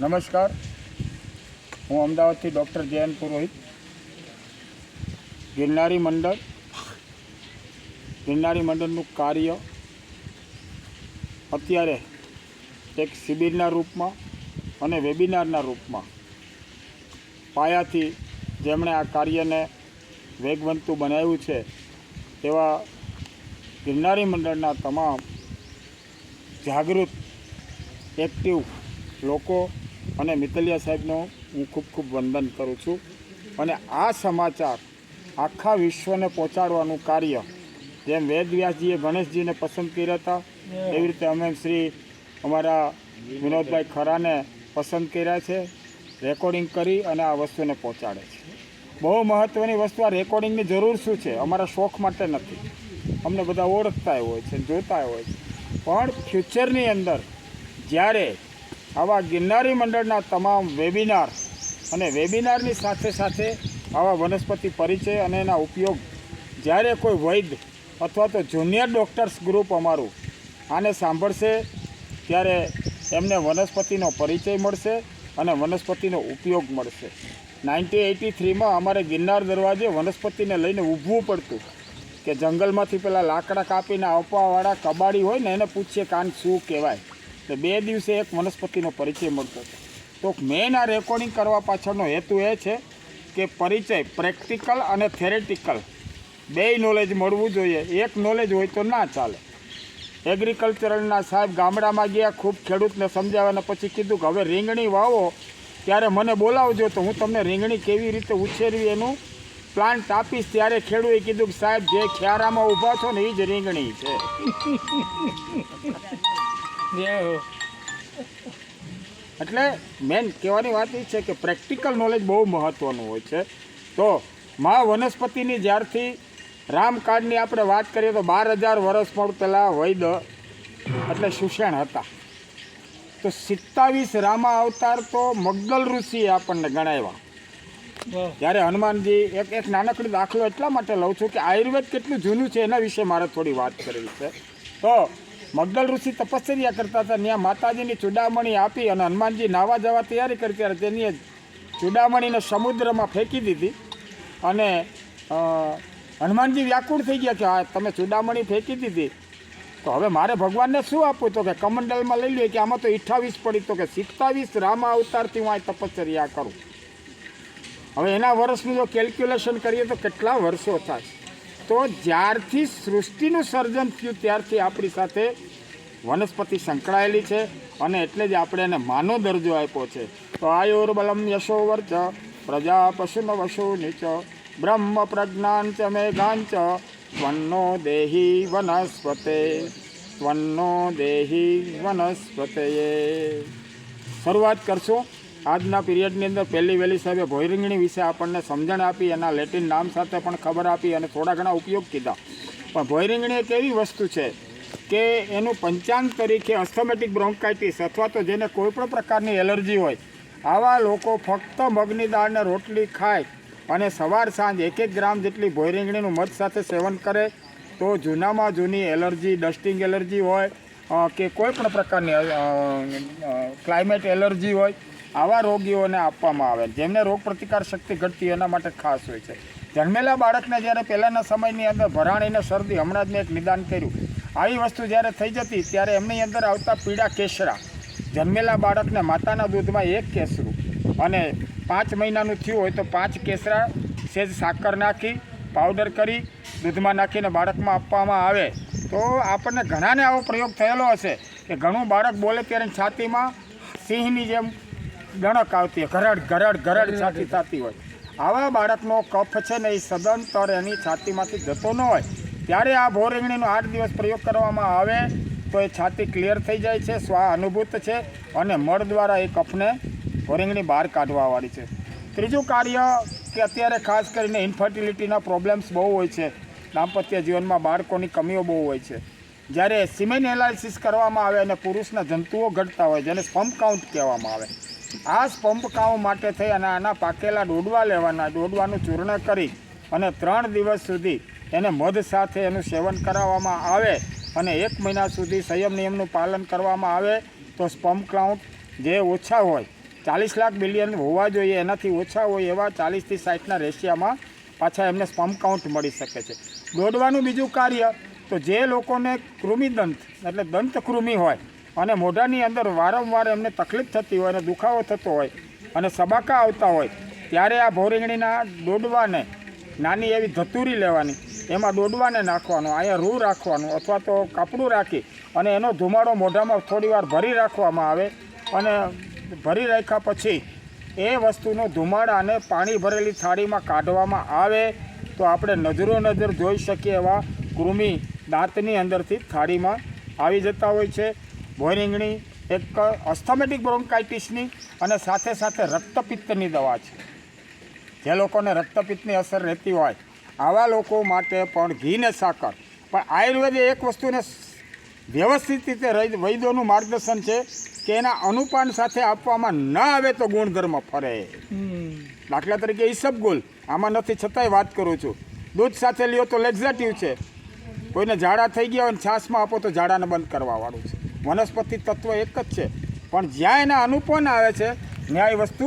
નમસ્કાર. હું અમદાવાદથી ડૉક્ટર જયંત પુરોહિત. ગિરનારી મંડળ. ગિરનારી મંડળનું કાર્ય અત્યારે એક શિબિરના રૂપમાં અને વેબિનારના રૂપમાં પાયાથી જેમણે આ કાર્યને વેગવંતું બનાવ્યું છે એવા ગિરનારી મંડળના તમામ જાગૃત, એક્ટિવ લોકો અને મિતલિયા સાહેબનો હું ખૂબ ખૂબ વંદન કરું છું. અને આ સમાચાર આખા વિશ્વને પહોંચાડવાનું કાર્ય જેમ વેદવ્યાસજીએ ગણેશજીને પસંદ કર્યા હતા, એવી રીતે અમે શ્રી અમારા વિનોદભાઈ ખરાને પસંદ કર્યા છે, રેકોર્ડિંગ કરી અને આ વસ્તુને પહોંચાડે છે. બહુ મહત્ત્વની વસ્તુ આ રેકોર્ડિંગની જરૂર શું છે? અમારા શોખ માટે નથી. અમને બધા ઓળખતા હોય છે, જોતા હોય છે. પણ ફ્યુચરની અંદર જ્યારે આવા ગિરનારી મંડળના તમામ વેબિનાર અને વેબિનારની સાથે સાથે આવા વનસ્પતિ પરિચય અને એના ઉપયોગ જ્યારે કોઈ વૈદ અથવા તો જુનિયર ડૉક્ટર્સ ગ્રુપ અમારું આને સાંભળશે, ત્યારે એમને વનસ્પતિનો પરિચય મળશે અને વનસ્પતિનો ઉપયોગ મળશે. નાઇન્ટીન એટી થ્રીમાં અમારે ગિરનાર દરવાજે વનસ્પતિને લઈને ઊભવું પડતું કે જંગલમાંથી પેલા લાકડા કાપીને આવવાવાળા કબાડી હોય ને એને પૂછીએ કાન શું કહેવાય? એટલે બે દિવસે એક વનસ્પતિનો પરિચય મળતો હતો. તો મેન આ રેકોર્ડિંગ કરવા પાછળનો હેતુ એ છે કે પરિચય પ્રેક્ટિકલ અને થેરેટિકલ બેય નોલેજ મળવું જોઈએ. એક નોલેજ હોય તો ના ચાલે. એગ્રીકલ્ચરલના સાહેબ ગામડામાં ગયા, ખૂબ ખેડૂતને સમજાવ્યા પછી કીધું કે હવે રીંગણી વાવો, ત્યારે મને બોલાવજો તો હું તમને રીંગણી કેવી રીતે ઉછેરવી એનું પ્લાન્ટ આપીશ ત્યારે ખેડૂએ કીધું કે સાહેબ, જે ખ્યારામાં ઊભા છો ને એ જ રીંગણી છે. એટલે મેન કહેવાની વાત એ છે કે પ્રેક્ટિકલ નોલેજ બહુ મહત્ત્વનું હોય છે. તો મા વનસ્પતિની જ્યારથી રામકાળની આપણે વાત કરીએ તો બાર હજાર વર્ષ પણ પહેલાં વૈદ એટલે સુષેણ હતા. તો સિત્તાવીસ રામા અવતાર તો મગલ ઋષિએ આપણને ગણાવ્યા. જ્યારે હનુમાનજી એક એક નાનકડી દાખલો એટલા માટે લઉં છું કે આયુર્વેદ કેટલું જૂનું છે એના વિશે મારે થોડી વાત કરવી છે. તો મગલ ઋષિ તપશ્ચર્યા કરતા હતા. ત્યાં માતાજીની ચૂડામણી આપી અને હનુમાનજી નાવા જવા તૈયારી કરી ત્યારે તેની ચૂડામણીને સમુદ્રમાં ફેંકી દીધી. અને હનુમાનજી વ્યાકુળ થઈ ગયા કે, હા, તમે ચૂડામણી ફેંકી દીધી. તો હવે મારે ભગવાનને શું આપવું? તો કે, કમંડલમાં લઈ લે કે આમાં તો અઠ્ઠાવીસ પડી. તો કે, સિત્તાવીસ રામા અવતારથી હું આ તપશ્ચર્યા કરું. હવે એના વર્ષનું જો કેલ્ક્યુલેશન કરીએ તો કેટલા વર્ષો થાય? તો જ્યારથી સૃષ્ટિનું સર્જન થયું, ત્યારથી આપણી સાથે વનસ્પતિ સંકળાયેલી છે અને એટલે જ આપણે એને માનો દરજ્જો આપ્યો છે. તો આયુર્બલમ યશોવર્ચ પ્રજા પશુન વશુ નીચ, બ્રહ્મ પ્રજ્ઞાન ચ મેઘાન ચ ત્વન્નો દેહી વનસ્પતે, ત્વન્નો દેહી વનસ્પતે શરૂઆત કરશું. આજના પિરિયડની અંદર પહેલી વહેલી સાહેબે ભોયરીંગણી વિશે આપણને સમજણ આપી, એના લેટિન નામ સાથે પણ ખબર આપી અને થોડા ઘણા ઉપયોગ કીધા. પણ ભોયરીંગણી એક એવી વસ્તુ છે કે એનું પંચાંગ તરીકે અસ્થમેટિક બ્રોન્કાઇટિસ અથવા તો જેને કોઈપણ પ્રકારની એલર્જી હોય, આવા લોકો ફક્ત મગની દાળને રોટલી ખાય અને સવાર સાંજ એક એક ગ્રામ જેટલી ભોયરીંગણીનું મધ સાથે સેવન કરે, તો જૂનામાં જૂની એલર્જી, ડસ્ટિંગ એલર્જી હોય કે કોઈ પણ પ્રકારની ક્લાઇમેટ એલર્જી હોય આવા રોગીઓને આપવામાં આવે. જેમને રોગ પ્રતિકાર શક્તિ ઘટતી એના માટે ખાસ હોય છે. જન્મેલા બાળકને જ્યારે પહેલાંના સમયની અંદર ભરાણીને શરદી હમણાં જ મેં એક નિદાન કર્યું. આવી વસ્તુ જ્યારે થઈ જતી, ત્યારે એમની અંદર આવતા પીળા કેસરા. જન્મેલા બાળકને માતાના દૂધમાં એક કેસરું અને પાંચ મહિનાનું થયું હોય તો પાંચ કેસરા સેજ સાકર નાખી, પાવડર કરી, દૂધમાં નાખીને બાળકમાં આપવામાં આવે. તો આપણને ઘણાને આવો પ્રયોગ થયેલો હશે કે ઘણું બાળક બોલે ત્યારે છાતીમાં સિંહની જેમ ગણક આવતી હોય ગરડ ગરડ ગરડ છાતી થતી હોય. આવા બાળકનો કફ છે ને એ સદંતર એની છાતીમાંથી જતો ન હોય. ત્યારે આ ભોરંગણીનો આઠ દિવસ પ્રયોગ કરવામાં આવે તો એ છાતી ક્લિયર થઈ જાય છે સ્વા અનુભૂત છે અને મળ દ્વારા એ કફને ભોરીંગણી બહાર કાઢવાવાળી છે. ત્રીજું કાર્ય કે અત્યારે ખાસ કરીને ઇન્ફર્ટિલિટીના પ્રોબ્લેમ્સ બહુ હોય છે. દાંપત્ય જીવનમાં બાળકોની કમીઓ બહુ હોય છે. જ્યારે સિમેન એનાલિસિસ કરવામાં આવે અને પુરુષના જંતુઓ ઘટતા હોય જેને સ્પમ્પ કાઉન્ટ કહેવામાં આવે. આ જ પંપકાઓ માટે થઈ અને આના પાકેલા ડોડવા લેવાના ડોડવાનું ચૂર્ણ કરી અને ત્રણ દિવસ સુધી એને મધ સાથે એનું સેવન કરાવવામાં આવે અને એક મહિના સુધી સંયમ નિયમનું પાલન કરવામાં આવે તો સ્પમ્પ કાઉન્ટ જે ઓછા હોય, ચાલીસ લાખ બિલિયન હોવા જોઈએ, એનાથી ઓછા હોય એવા ચાલીસથી સાઠના રેશિયામાં પાછા એમને સ્પમ્પ કાઉન્ટ મળી શકે છે. દોડવાનું બીજું કાર્ય, તો જે લોકોને કૃમિદંત, એટલે દંત કૃમિ હોય અને મોઢાની અંદર વારંવાર એમને તકલીફ થતી હોય અને દુખાવો થતો હોય અને સબાકા આવતા હોય, ત્યારે આ ભોરીંગણીના દોડવાને નાની એવી ધતુરી લેવાની, એમાં દોડવાને નાખવાનો, અહીંયા રૂ રાખવાનું અથવા તો કપડું રાખી અને એનો ધુમાડો મોઢામાં થોડીવાર ભરી રાખવામાં આવે અને ભરી રાખ્યા પછી એ વસ્તુનો ધુમાડાને પાણી ભરેલી થાળીમાં કાઢવામાં આવે, તો આપણે નજરો નજર જોઈ શકીએ એવા કૃમિ દાંતની અંદરથી થાળીમાં આવી જતા હોય છે. ભોરીંગણી એક અસ્થમેટિક બ્રોન્કાઇટિસની અને સાથે સાથે રક્તપિત્તની દવા છે. જે લોકોને રક્તપિત્તની અસર રહેતી હોય આવા લોકો માટે પણ ઘી ને સાકર. પણ આયુર્વેદે એક વસ્તુને વ્યવસ્થિત રીતે વૈદ્યોનું માર્ગદર્શન છે કે એના અનુપાન સાથે આપવામાં ન આવે તો ગુણધર્મ ફરે. દાખલા તરીકે ઈસબગુલ આમાં નથી છતાંય વાત કરું છું. દૂધ સાથે લ્યો તો લેક્ઝેટિવ છે. કોઈને ઝાડા થઈ ગયા હોય ને છાશમાં આપો તો ઝાડાને બંધ કરવાવાળું છે. વનસ્પતિ તત્વ એક જ છે. પણ જ્યાં એના અનુપન આવે છે એ વસ્તુ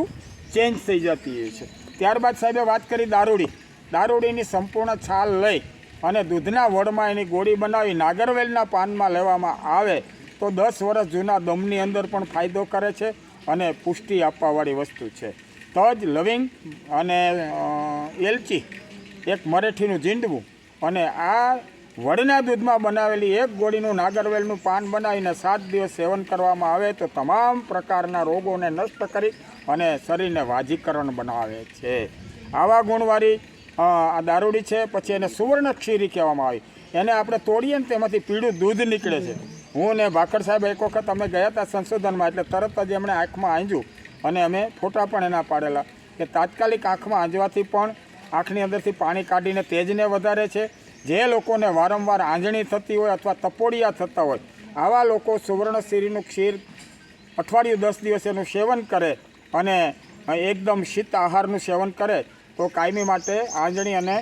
ચેન્જ થઈ જતી હોય છે. ત્યારબાદ સાહેબે વાત કરી દારૂડી. દારૂડીની સંપૂર્ણ છાલ લઈ અને દૂધના વડમાં એની ગોળી બનાવી નાગરવેલના પાનમાં લેવામાં આવે તો દસ વર્ષ જૂના દમની અંદર પણ ફાયદો કરે છે અને પુષ્ટિ આપવાવાળી વસ્તુ છે. તજ, લવિંગ અને એલચી એક મરેઠીનું ઝીંડવું અને આ વડના દૂધમાં બનાવેલી એક ગોળીનું નાગરવેલનું પાન બનાવીને સાત દિવસ સેવન કરવામાં આવે તો તમામ પ્રકારના રોગોને નષ્ટ કરી અને શરીરને વાજીકરણ બનાવે છે. આવા ગુણવાળી આ દારૂડી છે, પછી એને સુવર્ણ ક્ષીરી કહેવામાં આવી. એને આપણે તોડીએ ને તેમાંથી પીળું દૂધ નીકળે છે. હું ને ભાકર સાહેબ એક વખત અમે ગયા હતા સંશોધનમાં, એટલે તરત જ એમણે આંખમાં આંજ્યું અને અમે ફોટા પણ એના પાડેલા. કે તાત્કાલિક આંખમાં આંજવાથી પણ આંખની અંદરથી પાણી કાઢીને તેજને વધારે છે. જે લોકોને વારંવાર આંજણી થતી હોય અથવા તપોડિયા થતા હોય, આવા લોકો સુવર્ણશીરીનું ક્ષીર અઠવાડિયું દસ દિવસ એનું સેવન કરે અને એકદમ શીત આહારનું સેવન કરે, તો કાયમી માટે આંજણી અને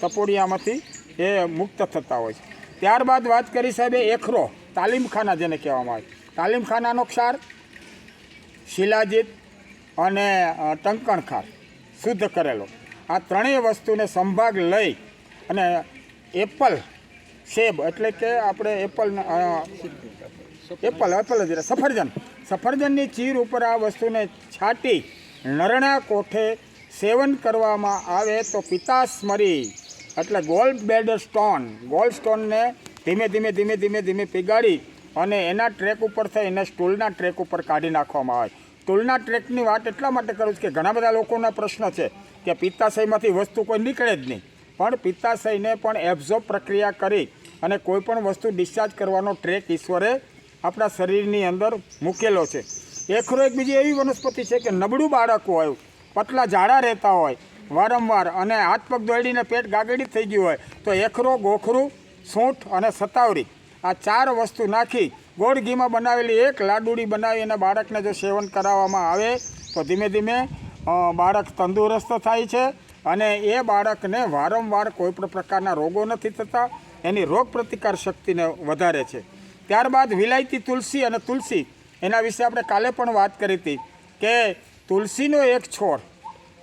તપોડિયામાંથી એ મુક્ત થતા હોય છે. ત્યારબાદ વાત કરી સાહેબે એખરો, તાલીમખાના જેને કહેવામાં આવે. તાલીમખાનાનો ક્ષાર, શિલાજીત અને ટંકણખાર, શુદ્ધ કરેલો. આ ત્રણેય વસ્તુને સંભાગ લઈ અને એપલ, સેબ એટલે કે આપણે એપલ એપલ એપલ જ સફરજન. સફરજનની ચીર ઉપર આ વસ્તુને છાંટી, નરણા કોઠે સેવન કરવામાં આવે તો પિતાસ્મરી એટલે ગોલ્ડ બેડ સ્ટોન. ગોલ્ડ સ્ટોનને ધીમે ધીમે ધીમે ધીમે ધીમે પીગાડી અને એના ટ્રેક ઉપર થઈ એને સ્ટૂલના ટ્રેક ઉપર કાઢી નાખવામાં આવે. સ્ટૂલના ટ્રેકની વાત એટલા માટે કરું છું કે ઘણા બધા લોકોના પ્રશ્ન છે કે પિત્તાશયમાંથી વસ્તુ કોઈ નીકળે જ નહીં. પણ પિત્તાશયને પણ એબ્ઝોર્બ પ્રક્રિયા કરી અને કોઈપણ વસ્તુ ડિસ્ચાર્જ કરવાનો ટ્રેક ઈશ્વરે આપણા શરીરની અંદર મૂકેલો છે. એખરો એક બીજી એવી વનસ્પતિ છે કે નબળું બાળક હોય, પતલા ઝાડા રહેતા હોય, વારંવાર અને હાથ પગ દોડીને પેટ ગાગડી થઈ ગયું હોય, તો એખરો ગોખરું, સૂંઠ અને સતાવરી આ ચાર વસ્તુ નાખી ગોળ ઘીમાં બનાવેલી એક લાડુડી બનાવી અને બાળકને જો સેવન કરાવવામાં આવે, તો ધીમે ધીમે બાળક તંદુરસ્ત થાય છે અને એ બાળકને વારંવાર કોઈ પણ પ્રકારના રોગો નથી થતા, એની રોગ પ્રતિકાર શક્તિને વધારે છે. ત્યારબાદ વિલાયતી તુલસી અને તુલસી, એના વિશે આપણે કાલે પણ વાત કરી હતી કે તુલસીનો એક છોડ,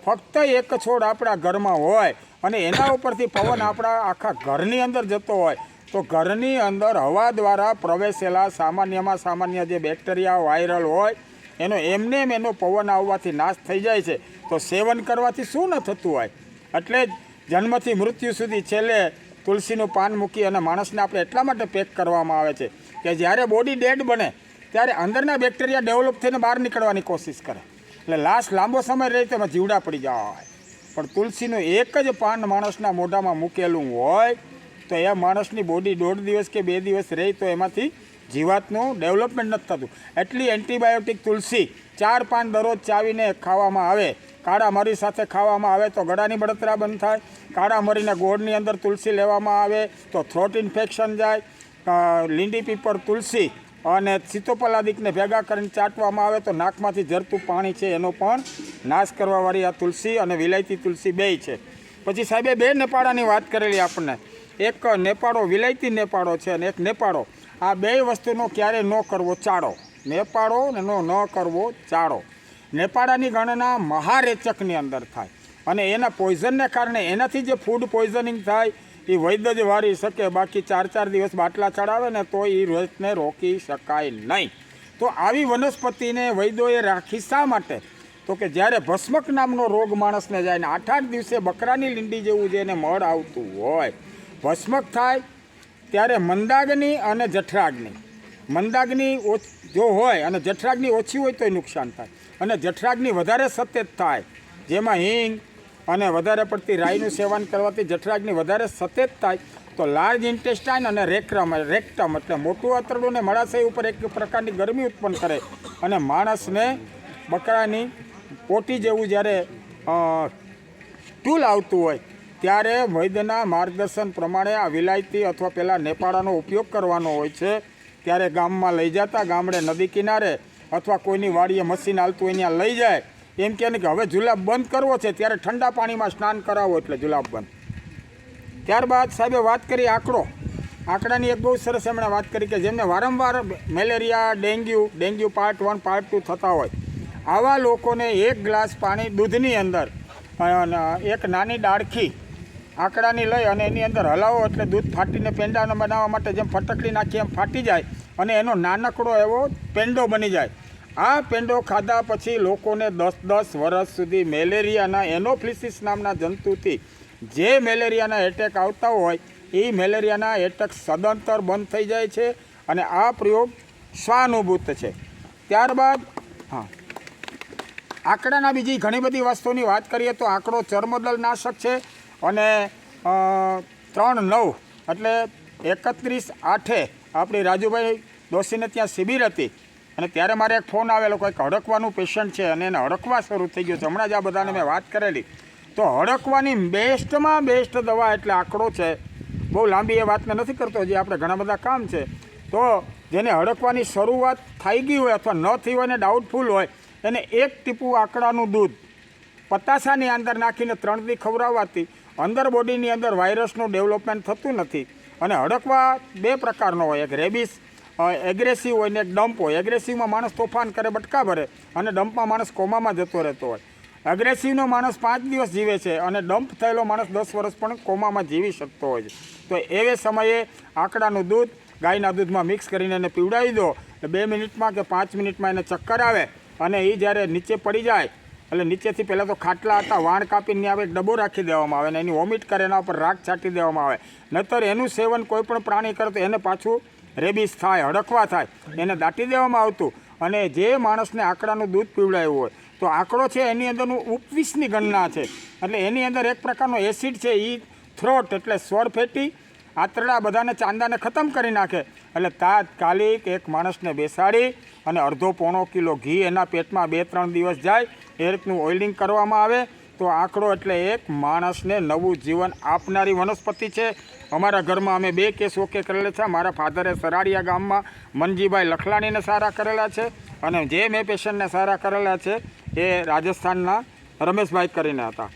ફક્ત એક છોડ આપણા ઘરમાં હોય અને એના ઉપરથી પવન આપણા આખા ઘરની અંદર જતો હોય, તો ઘરની અંદર હવા દ્વારા પ્રવેશેલા સામાન્યમાં સામાન્ય જે બેક્ટેરિયા વાયરલ હોય, એનો એમને એમ એનો પવન આવવાથી નાશ થઈ જાય છે. તો સેવન કરવાથી શું ન થતું હોય? એટલે જન્મથી મૃત્યુ સુધી છેલ્લે તુલસીનું પાન મૂકી અને માણસને આપણે એટલા માટે પેક કરવામાં આવે છે કે જ્યારે બોડી ડેડ બને, ત્યારે અંદરના બેક્ટેરિયા ડેવલપ થઈને બહાર નીકળવાની કોશિશ કરે. એટલે લાસ્ટ લાંબો સમય રહે તેમાં જીવડા પડી જવા હોય પણ તુલસીનું એક જ પાન માણસના મોઢામાં મૂકેલું હોય, તો એ માણસની બોડી દોઢ દિવસ કે બે દિવસ રહે તો એમાંથી જીવાતનું ડેવલપમેન્ટ નથી થતું. એટલી એન્ટીબાયોટિક તુલસી ચાર પાન દરરોજ ચાવીને ખાવામાં આવે કાળા મરી સાથે ખાવામાં આવે તો ગળાની બળતરા બંધ થાય, કાળા મરીના ગોળની અંદર તુલસી લેવામાં આવે તો થ્રોટ ઇન્ફેક્શન જાય લીંડી પીપર તુલસી અને સીતોપલાદિકને ભેગા કરીને ચાટવામાં આવે તો નાકમાંથી ઝરતું પાણી છે એનો પણ નાશ કરવાવાળી આ તુલસી અને વિલાયતી તુલસી બેય છે. પછી સાહેબે બે નેપાળાની વાત કરેલી આપણને. એક નેપાળો વિલાયતી નેપાળો છે અને એક નેપાળો. આ બે વસ્તુનો ક્યારેય ન કરવો, ચાળો. નેપાળો ને ન કરવો, ચાળો. નેપાળાની ગણના મહારેચકની અંદર થાય. અને એના પોઈઝનને કારણે એનાથી જે ફૂડ પોઈઝનિંગ થાય, એ વૈદ્ય જ વારી શકે. બાકી ચાર ચાર દિવસ બાટલા ચડાવે ને તો એ રોજને રોકી શકાય નહીં. તો આવી વનસ્પતિને વૈદ્યોએ રાખી શા માટે? તો કે જ્યારે ભસ્મક નામનો રોગ માણસને જાય ને આઠ આઠ દિવસે બકરાની લીંડી જેવું જે એને મળ આવતું હોય. ભસ્મક થાય ત્યારે મંદાગ્નિ અને જઠરાગ્નિ. મંદાગ્નિ જો હોય અને જઠરાગ્નિ ઓછી હોય તોય નુકસાન થાય. અને જઠરાગ્નિ વધારે સતેજ થાય. જેમાં હિંગ અને વધારે પડતી રાઈનું સેવન કરવાથી જઠરાગ્નિ વધારે સતેજ થાય. તો લાર્જ ઇન્ટેસ્ટાઇન અને રેક્રમ રેક્ટમ એટલે મોટું આંતરડું ને મળાશય ઉપર એક પ્રકારની ગરમી ઉત્પન્ન કરે. અને માણસને બકરાની પોટી જેવું જ્યારે ટૂલ આવતું હોય, ત્યારે વૈદ્યના માર્ગદર્શન પ્રમાણે આ વિલાયતી અથવા પેલા નેપાળાનો ઉપયોગ કરવાનો હોય છે. ત્યારે ગામમાં લઈ જતા ગામડે નદી કિનારે અથવા કોઈની વાડીએ મશીન હાલતું હોય ત્યાં લઈ જાય, એમ કહેને કે હવે જુલાબ બંધ કરવો છે, ત્યારે ઠંડા પાણીમાં સ્નાન કરાવો એટલે જુલાબ બંધ. ત્યારબાદ સાહેબે વાત કરી આંકડો. આંકડાની એક બહુ સરસ એમણે વાત કરી કે જેમને વારંવાર malaria, dengue dengue part one, part two થતા હોય, આવા લોકોને એક ગ્લાસ પાણી દૂધની અંદર એક નાની ડાળખી આંકડાની લઈ અને એની અંદર હલાવો એટલે દૂધ ફાટીને પેંડાને બનાવવા માટે જેમ ફટકડી નાખી એમ ફાટી જાય અને એનો નાનકડો એવો પેંડો બની જાય. આ પેંડો ખાધા પછી લોકોને દસ દસ વર્ષ સુધી મેલેરિયાના એનોફ્લિસિસ નામના જંતુથી જે મેલેરિયાના એટેક આવતા હોય, એ મેલેરિયાના એટેક સદંતર બંધ થઈ જાય છે અને આ પ્રયોગ સ્વાનુભૂત છે. ત્યારબાદ, હા. આંકડાના બીજી ઘણી બધી વસ્તુની વાત કરીએ તો આંકડો ચર્મદલ નાશક છે અને ત્રણ નવ એટલે એકત્રીસ આઠે આપણી રાજુભાઈ દોશીને ત્યાં શિબિર હતી. અને ત્યારે મારે એક ફોન આવેલો, કંઈક હડકવાનું પેશન્ટ છે અને એને હડકવા શરૂ થઈ ગયું છે. હમણાં જ આ બધાને મેં વાત કરેલી. તો હડકવાની બેસ્ટમાં બેસ્ટ દવા એટલે આંકડો છે. બહુ લાંબી એ વાત મેં નથી કરતો, હજી આપણે ઘણા બધા કામ છે. તો જેને હડકવાની શરૂઆત થઈ ગઈ હોય અથવા ન થઈ હોય ને ડાઉટફુલ હોય, એને એક ટીપું આંકડાનું દૂધ પતાસાની અંદર નાખીને ત્રણ દી ખવડાવવાથી અંદર બોડીની અંદર વાયરસનું ડેવલપમેન્ટ થતું નથી. અને હડકવા બે પ્રકારનો હોય, એક રેબિસ એગ્રેસિવ હોય ને એક ડમ્પ હોય એગ્રેસિવમાં માણસ તોફાન કરે, બટકા ભરે અને ડમ્પમાં માણસ કોમામાં જતો રહેતો હોય. એગ્રેસિવનો માણસ પાંચ દિવસ જીવે છે અને ડમ્પ થયેલો માણસ દસ વર્ષ પણ કોમામાં જીવી શકતો હોય છે. તો એવે સમયે આંકડાનું દૂધ, ગાયના દૂધમાં મિક્સ કરીને એને પીવડાવી દો. બે મિનિટમાં કે પાંચ મિનિટમાં એને ચક્કર આવે અને એ જ્યારે નીચે પડી જાય, એટલે નીચેથી પહેલાં તો ખાટલા હતા, વાણ કાપીને આવે ડબ્બો રાખી દેવામાં આવે અને એની વોમિટ કરે એના ઉપર રાખ છાંટી દેવામાં આવે. નહીતર એનું સેવન કોઈ પણ પ્રાણી કરે તો એને પાછું રેબીસ થાય, હડકવા થાય, એને દાટી દેવામાં આવતું. અને જે માણસને આંકડાનું દૂધ પીવડાવ્યું હોય, તો આંકડો છે એની અંદરનું ઉપવીસની ગણના છે. એટલે એની અંદર એક પ્રકારનો એસિડ છે એ થ્રોટ એટલે સ્વર ફેટી. આંતરડા બધાને ચાંદાને ખતમ કરી નાખે. એટલે તાત્કાલિક એક માણસને બેસાડી અને અડધો પોણો કિલો ઘી એના પેટમાં બે ત્રણ દિવસ જાય, એ રીતનું ઓઇલિંગ કરવામાં આવે. તો આંકડો એટલે એક, માણસને નવું જીવન આપનારી વનસ્પતિ છે. અમારા ઘરમાં અમે બે કેસ ઓકે કરેલા છે. મારા ફાધરે સરાડિયા ગામમાં મનજીભાઈ લખલાણીને સારા કરેલા છે અને જે મેં પેશન્ટને સારા કરેલા છે એ રાજસ્થાનના રમેશભાઈ કરીને હતા.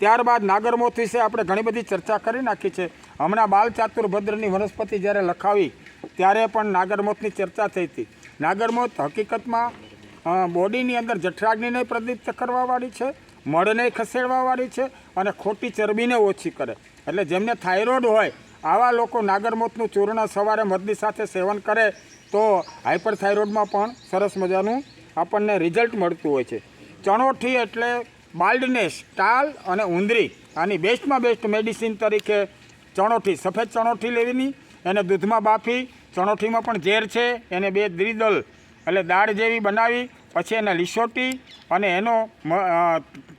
ત્યારબાદ નાગરમોથ વિશે આપણે ઘણી બધી ચર્ચા કરી નાખી છે. હમણાં બાલ ચાતુર્ભદ્રની વનસ્પતિ જ્યારે લખાવી, ત્યારે પણ નાગરમોથની ચર્ચા થઈ હતી. નાગરમોથ હકીકતમાં બોડીની અંદર જઠરાગ્નિને પ્રદીપ્ત કરવાવાળી છે. મળને ખસેડવાવાળી છે અને ખોટી ચરબીને ઓછી કરે. એટલે જેમને થાઇરોઇડ હોય, આવા લોકો નાગરમોતનું ચૂર્ણ સવારે મધની સાથે સેવન કરે, તો હાઇપર થાઇરોઇડમાં પણ સરસ મજાનું આપણને રિઝલ્ટ મળતું હોય છે. ચણોઠી એટલે બાલ્ડનેસ ટાલ અને ઉંદરી આની બેસ્ટમાં બેસ્ટ મેડિસિન તરીકે ચણોઠી, સફેદ ચણોઠી લેવીની, એને દૂધમાં બાફી, ચણોઠીમાં પણ ઝેર છે, એને બે દ્રિદલ, એટલે દાળ જેવી બનાવી પછી એને લીસોટી અને એનો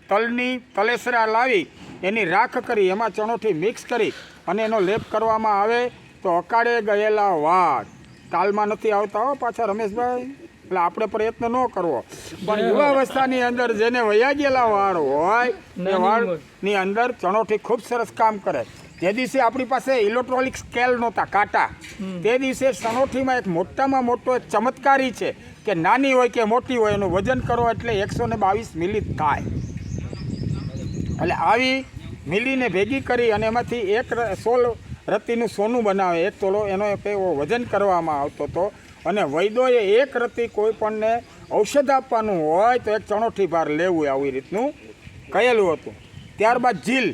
તલની તલેસરા લાવી એની રાખ કરી એમાં ચણોઠી મિક્સ કરી અને એનો લેપ કરવામાં આવે તો અકાળે ગયેલા વાળ તાલમાં નથી આવતા હો પાછા રમેશભાઈ. એટલે આપણે પ્રયત્ન ન કરવો. પણ યુવાવસ્થાની અંદર જેને વયા ગયેલા વાળ હોય એ વાળની અંદર ચણોઠી ખૂબ સરસ કામ કરે. તે દિવસે આપણી પાસે ઇલેક્ટ્રોનિક સ્કેલ નહોતા કાંટા. તે દિવસે ચણોઠીમાં એક મોટામાં મોટો એક ચમત્કારી છે. કે નાની હોય કે મોટી હોય, એનું વજન કરો એટલે એકસો ને બાવીસ મિલી થાય. એટલે આવી મિલીને ભેગી કરી અને એમાંથી એક સોલ રત્તીનું સોનું બનાવે. એક તોલો એનો એવો વજન કરવામાં આવતો હતો. અને વૈદોએ એક રત્તી કોઈ પણને ઔષધ આપવાનું હોય તો એક ચણોઠી ભાર લેવું આવી રીતનું કહેલું હતું. ત્યારબાદ ઝીલ.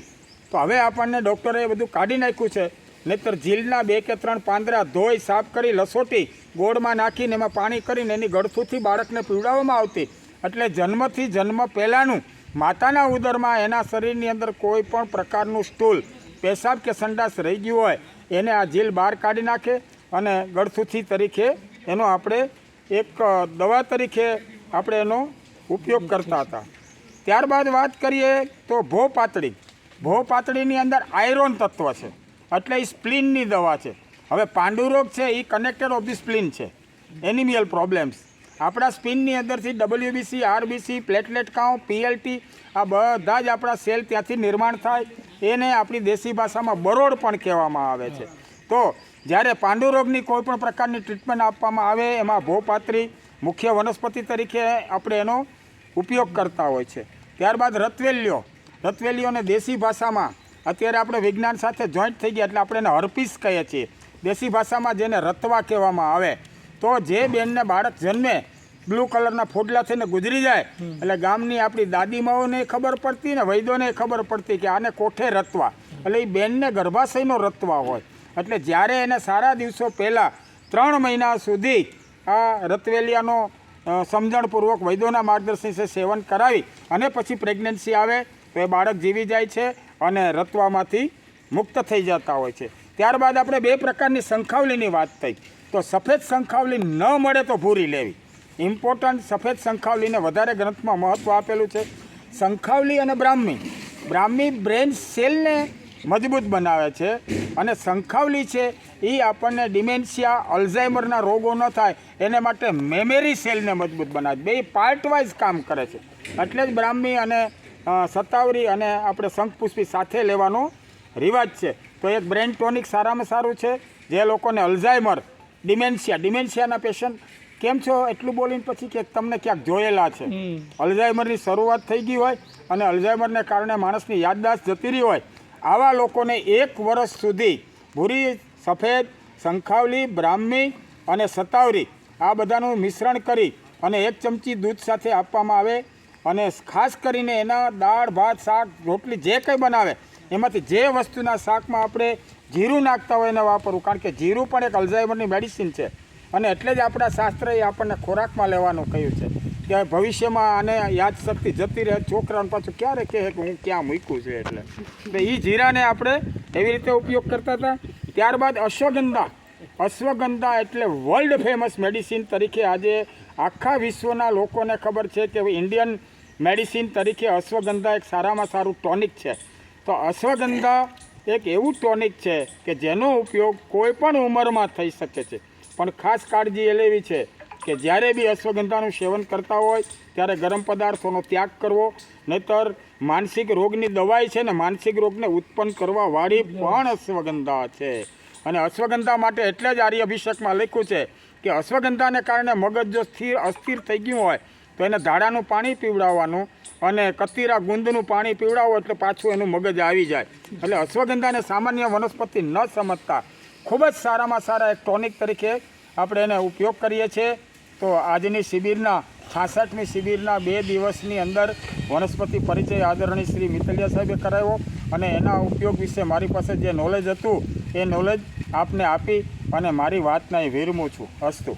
તો હવે આપણને ડૉક્ટરે બધું કાઢી નાખ્યું છે. નહીતર ઝીલના બે કે ત્રણ પાંદડા ધોઈ સાફ કરી લસોટી ગોળમાં નાખીને એમાં પાણી કરીને એની ગળથુથી બાળકને પીવડાવવામાં આવતી. એટલે જન્મથી જન્મ પહેલાંનું માતાના ઉદરમાં એના શરીરની અંદર કોઈ પણ પ્રકારનું સ્ટૂલ પેશાબ કે સંડાસ રહી ગયું હોય, એને આ ઝીલ બહાર કાઢી નાખે અને ગળથુથી તરીકે એનો આપણે એક દવા તરીકે આપણે એનો ઉપયોગ કરતા હતા. ત્યારબાદ વાત કરીએ તો ભો પાતળી ભો પાતળીની અંદર આયરોન તત્વ છે. એટલે એ સ્પ્લિનની દવા છે. હવે પાંડુરોગ છે એ કનેક્ટેડ ઓફ ધી સ્પ્લિન છે. એનિમિયલ પ્રોબ્લેમ્સ આપણા સ્પિનની અંદરથી WBC RBC platelet count PLT આ બધા જ આપણા સેલ ત્યાંથી નિર્માણ થાય. એને આપણી દેશી ભાષામાં બરોડ પણ કહેવામાં આવે છે. તો જ્યારે પાંડુરોગની કોઈ પણ પ્રકારની ટ્રીટમેન્ટ આપવામાં આવે, એમાં ભોપાત્રી, મુખ્ય વનસ્પતિ તરીકે આપણે એનો ઉપયોગ કરતા હોય છે. ત્યારબાદ રતવેલીઓ રતવેલીઓને દેશી ભાષામાં અત્યારે આપણે વિજ્ઞાન સાથે જોઈન્ટ થઈ ગયા એટલે આપણે એને હર્પીસ કહીએ છીએ. દેશી ભાષામાં જેને રતવા કહેવામાં આવે તો જે બેનને બાળક જન્મે બ્લુ કલરના ફોડલા થઈને ગુજરી જાય એટલે ગામની આપણી દાદીમાઓને ખબર પડતી ને વૈદોને ખબર પડતી કે આને કોઠે રતવા. એટલે એ બેનને ગર્ભાશયનો રતવા હોય. એટલે જ્યારે એને સારા દિવસો પહેલાં ત્રણ મહિના સુધી આ રતવેલિયાનો સમજણપૂર્વક વૈદ્યોના માર્ગદર્શન સેવન કરાવી અને પછી પ્રેગ્નન્સી આવે તો એ બાળક જીવી જાય છે. અને રતવામાંથી મુક્ત થઈ જતા હોય છે. ત્યારબાદ આપણે બે પ્રકારની શંખાવલીની વાત થઈ. તો સફેદ શંખાવલી ન મળે તો ભૂરી લેવી. ઇમ્પોર્ટન્ટ સફેદ શંખાવલીને વધારે ગ્રંથમાં મહત્ત્વ આપેલું છે. શંખાવલી અને બ્રાહ્મી. બ્રાહ્મી બ્રેન સેલને મજબૂત બનાવે છે અને શંખાવલી છે એ આપણને ડિમેન્શિયા, અલ્ઝાઇમરના રોગો ન થાય, એને માટે મેમરી સેલને મજબૂત બનાવે બે પાર્ટ વાઇઝ કામ કરે છે. એટલે જ બ્રાહ્મી અને સત્તાવરી અને આપણે શંખપુષ્પી સાથે લેવાનો રિવાજ છે. તો એક બ્રેન ટોનિક સારામાં સારું છે જે લોકોને અલ્ઝાઇમર ડિમેન્શિયા ડિમેન્શિયાના પેશન્ટ કેમ છો? એટલું બોલીને પછી કે તમને ક્યાંક જોયેલા છે. અલ્ઝાઇમરની શરૂઆત થઈ ગઈ હોય અને અલ્ઝાઇમરને કારણે માણસની યાદદાસ્ત જતી રહી હોય. આવા લોકોને એક વર્ષ સુધી ભૂરી સફેદ શંખાવલી બ્રાહ્મી અને સતાવરી આ બધાનું મિશ્રણ કરી અને એક ચમચી દૂધ સાથે આપવામાં આવે અને ખાસ કરીને એના દાળ, ભાત, શાક, રોટલી જે કંઈ બનાવે, એમાંથી જે વસ્તુના શાકમાં આપણે જીરું નાખતા હોય એને વાપરવું કારણ કે જીરું પણ એક અલ્ઝાઇમરની મેડિસિન છે. અને એટલે જ આપણા શાસ્ત્રએ આપણને ખોરાકમાં લેવાનું કહ્યું છે કે ભવિષ્યમાં આને યાદશક્તિ જતી રહે, છોકરાને પાછું ક્યારે કહે કે હું ક્યાં મૂક્યું છે એટલે. એ જીરાને આપણે એવી રીતે ઉપયોગ કરતા હતા. ત્યારબાદ અશ્વગંધા. અશ્વગંધા એટલે વર્લ્ડ ફેમસ મેડિસિન તરીકે આજે આખા વિશ્વના લોકોને ખબર છે કે ઇન્ડિયન મેડિસિન તરીકે અશ્વગંધા એક સારામાં સારું ટોનિક છે. તો અશ્વગંધા એક એવું ટોનિક છે કે જેનો ઉપયોગ કોઈ પણ ઉંમરમાં થઈ શકે છે. પણ ખાસ કાળજી એ લેવી છે કે જ્યારે બી અશ્વગંધાનું સેવન કરતા હોય, ત્યારે ગરમ પદાર્થોનો ત્યાગ કરવો, નહીતર માનસિક રોગની દવાઈ છે ને માનસિક રોગને ઉત્પન્ન કરવા વાળી પણ અશ્વગંધા છે. અને અશ્વગંધા માટે એટલે જ આર્ય અભિષેકમાં લખ્યું છે કે અશ્વગંધાને કારણે મગજ જો સ્થિર, અસ્થિર થઈ ગયું હોય તો એને ધાડાનું પાણી પીવડાવવાનું અને કતીરા ગુંદનું પાણી પીવડાવો એટલે પાછું એનું મગજ આવી જાય. એટલે અશ્વગંધાને સામાન્ય વનસ્પતિ ન સમજતા ખૂબ જ સારામાં સારા એક ટોનિક તરીકે આપણે એને ઉપયોગ કરીએ છીએ. તો આજની શિબિરના, છાસઠમી શિબિરના બે દિવસની અંદર વનસ્પતિ પરિચય આદરણીય શ્રી મિતલિયા સાહેબે કરાવ્યો અને એના ઉપયોગ વિશે મારી પાસે જે નોલેજ હતું, એ નોલેજ આપને આપી અને મારી વાતના એ વિરમું છું. અસ્તુ.